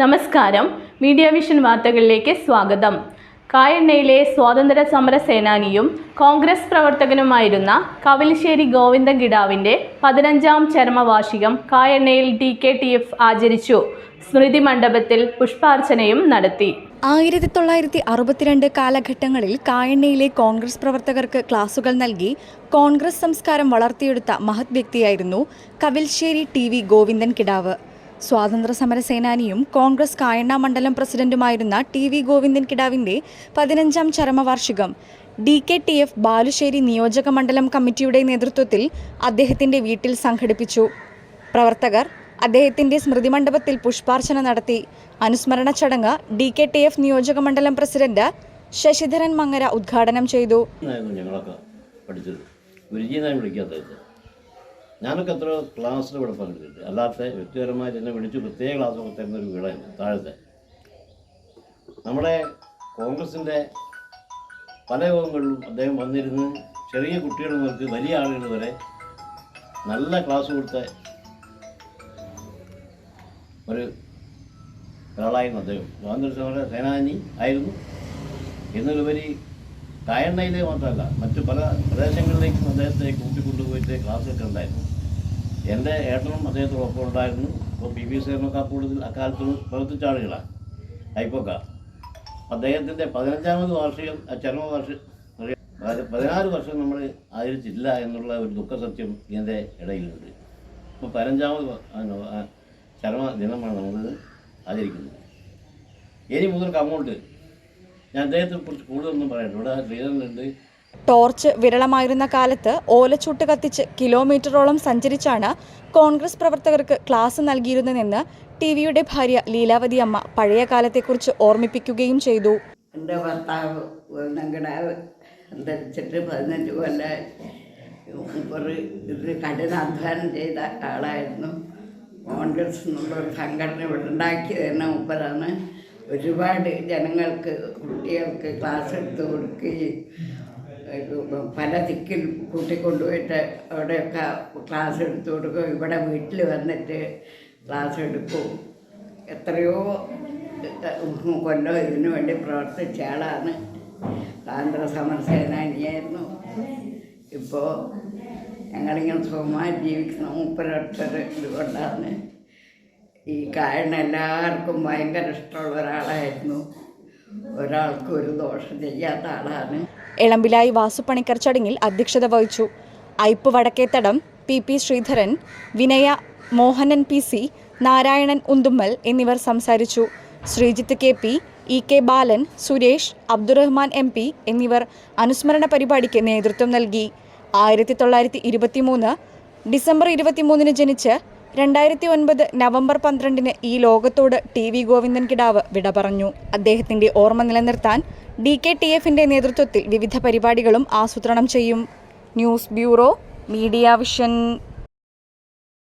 നമസ്കാരം. Media vision വാർത്തകളിലേക്ക് സ്വാഗതം. കായണ്ണയിലെ സ്വാതന്ത്ര്യ സമര സേനാനിയും കോൺഗ്രസ് പ്രവർത്തകനുമായിരുന്ന കവലിശ്ശേരി ഗോവിന്ദൻ കിടാവിന്റെ പതിനഞ്ചാം ചരമവാർഷികം കായണ്ണയിൽ ഡി കെ ടി എഫ് ആചരിച്ചു. സ്മൃതി മണ്ഡപത്തിൽ പുഷ്പാർച്ചനയും നടത്തി. ആയിരത്തി തൊള്ളായിരത്തി അറുപത്തിരണ്ട് കാലഘട്ടങ്ങളിൽ കായണ്ണയിലെ കോൺഗ്രസ് പ്രവർത്തകർക്ക് ക്ലാസുകൾ നൽകി കോൺഗ്രസ് സംസ്കാരം വളർത്തിയെടുത്ത മഹത് വ്യക്തിയായിരുന്നു കവിൽശ്ശേരി ടി വി ഗോവിന്ദൻ കിടാവ്. സ്വാതന്ത്ര്യ സമര സേനാനിയും കോൺഗ്രസ് കായണ്ണ മണ്ഡലം പ്രസിഡന്റുമായിരുന്ന ടി വി ഗോവിന്ദൻ കിടാവിന്റെ പതിനഞ്ചാം ചരമവാർഷികം. D K T F Balussery നിയോജക മണ്ഡലം കമ്മിറ്റിയുടെ നേതൃത്വത്തിൽ അദ്ദേഹത്തിന്റെ വീട്ടിൽ സംഘടിപ്പിച്ചു. പ്രവർത്തകർ അദ്ദേഹത്തിന്റെ സ്മൃതി മണ്ഡപത്തിൽ പുഷ്പാർച്ചന നടത്തി. അനുസ്മരണ ചടങ്ങ് ഡി കെ ടി എഫ് നിയോജക മണ്ഡലം പ്രസിഡന്റ് ശശിധരൻ മങ്ങര ഉദ്ഘാടനം ചെയ്തു. ഞാനൊക്കെ എത്ര ക്ലാസ്സിൽ ഇവിടെ പങ്കെടുത്തിട്ട് അല്ലാത്ത വ്യക്തിപരമായിട്ട് എന്നെ വിളിച്ച് പ്രത്യേക ക്ലാസ് ഒക്കെ തരുന്ന ഒരു വീടായിരുന്നു താഴത്തെ. നമ്മുടെ കോൺഗ്രസിന്റെ പല യോഗങ്ങളിലും അദ്ദേഹം വന്നിരുന്ന് ചെറിയ കുട്ടികൾ മുതൽക്ക് വലിയ ആളുകൾ വരെ നല്ല ക്ലാസ് കൊടുത്ത ഒരു ഒരാളായിരുന്നു അദ്ദേഹം. സ്വാതന്ത്ര്യ സമര സേനാനി ആയിരുന്നു. എന്നതിലുപരി കായണ്ണയിലെ മാത്രമല്ല മറ്റു പല പ്രദേശങ്ങളിലേക്കും അദ്ദേഹത്തെ കൂട്ടിക്കൊണ്ടുപോയിട്ട് ക്ലാസ്സൊക്കെ ഉണ്ടായിരുന്നു. എന്റെ ഏട്ടനും അദ്ദേഹത്തോടൊപ്പം ഉണ്ടായിരുന്നു. ഇപ്പോൾ ബി ബി സേനൊക്കെ കൂടുതൽ അക്കാലത്ത് പ്രവർത്തിച്ച ആളുകളാണ്. ഐപ്പൊക്ക അദ്ദേഹത്തിന്റെ പതിനഞ്ചാമത് വാർഷികം ചരമ ചരമവാർഷികം പതിനാറ് വർഷം നമ്മൾ ആദരിച്ചില്ല എന്നുള്ള ഒരു ദുഃഖസത്യം ഇതിന്റെ ഇടയിലുണ്ട്. ഇപ്പോൾ പതിനഞ്ചാമത് ചരമ ദിനമാണ് നമ്മൾ ആചരിക്കുന്നത്. ഇനി മുതൽക്ക് അങ്ങോട്ട് ഞാൻ അദ്ദേഹത്തെ കുറിച്ച് കൂടുതലൊന്നും പറയണ്ട ഇവിടെ ശ്രീധരനുണ്ട്. ടോർച്ച് വിരളമായിരുന്ന കാലത്ത് ഓലച്ചൂട്ട് കത്തിച്ച് കിലോമീറ്ററോളം സഞ്ചരിച്ചാണ് കോൺഗ്രസ് പ്രവർത്തകർക്ക് ക്ലാസ് നൽകിയിരുന്നതെന്ന് ടി വിയുടെ ഭാര്യ ലീലാവതി അമ്മ പഴയ കാലത്തെക്കുറിച്ച് ഓർമ്മിപ്പിക്കുകയും ചെയ്തു. എന്റെ ഭർത്താവ് വെണ്ണങ്കിടാവ് അന്തരിച്ചിട്ട് പതിനഞ്ച് കൊല്ലം മുപ്പത് ഇത് കഠിനാധ്വാനം ചെയ്ത ആളായിരുന്നു. കോൺഗ്രസ് എന്നുള്ള സംഘടന ഇവിടെ ഉണ്ടാക്കിയത് തന്നെ മുപ്പതാണ് ഒരുപാട് ജനങ്ങൾക്ക് കുട്ടികൾക്ക് ക്ലാസ് എടുത്ത് കൊടുക്കുകയും പല ദിക്കിൽ കൂട്ടിക്കൊണ്ടുപോയിട്ട് അവിടെയൊക്കെ ക്ലാസ് എടുത്തു കൊടുക്കും ഇവിടെ വീട്ടിൽ വന്നിട്ട് ക്ലാസ് എടുക്കും. എത്രയോ കൊല്ലം ഇതിനു വേണ്ടി പ്രവർത്തിച്ച ആളാണ്. സ്വാതന്ത്ര്യ സമര സേനാനിയായിരുന്നു. ഇപ്പോൾ ഞങ്ങളിങ്ങനെ സുഖമായി ജീവിക്കുന്ന മൂപ്പരൊറ്റർ ഇതുകൊണ്ടാണ്. ഈ കാരണം എല്ലാവർക്കും ഭയങ്കര ഇഷ്ടമുള്ള ഒരാളായിരുന്നു. ഒരാൾക്കും ഒരു ദോഷം ചെയ്യാത്ത ആളാണ്. എളമ്പിലായി വാസുപണിക്കർ ചടങ്ങിൽ അധ്യക്ഷത വഹിച്ചു. Aipe Vadakkethadam P P Sreedharan Vinaya Mohanan P C Narayanan Unthummal എന്നിവർ സംസാരിച്ചു. Sreejith K P E K Balan Suresh Abdurahman M P എന്നിവർ അനുസ്മരണ പരിപാടിക്ക് നേതൃത്വം നൽകി. ആയിരത്തി തൊള്ളായിരത്തി ഇരുപത്തിമൂന്ന് ഡിസംബർ ഇരുപത്തിമൂന്നിന് ജനിച്ച് രണ്ടായിരത്തി ഒൻപത് നവംബർ പന്ത്രണ്ടിന് ഈ ലോകത്തോട് ടി വി ഗോവിന്ദൻ കിടാവ് വിട പറഞ്ഞു. അദ്ദേഹത്തിന്റെ ഓർമ്മ നിലനിർത്താൻ ഡി കെ ടി എഫിന്റെ നേതൃത്വത്തിൽ വിവിധ പരിപാടികളും ആസൂത്രണം ചെയ്യും. News bureau media vision.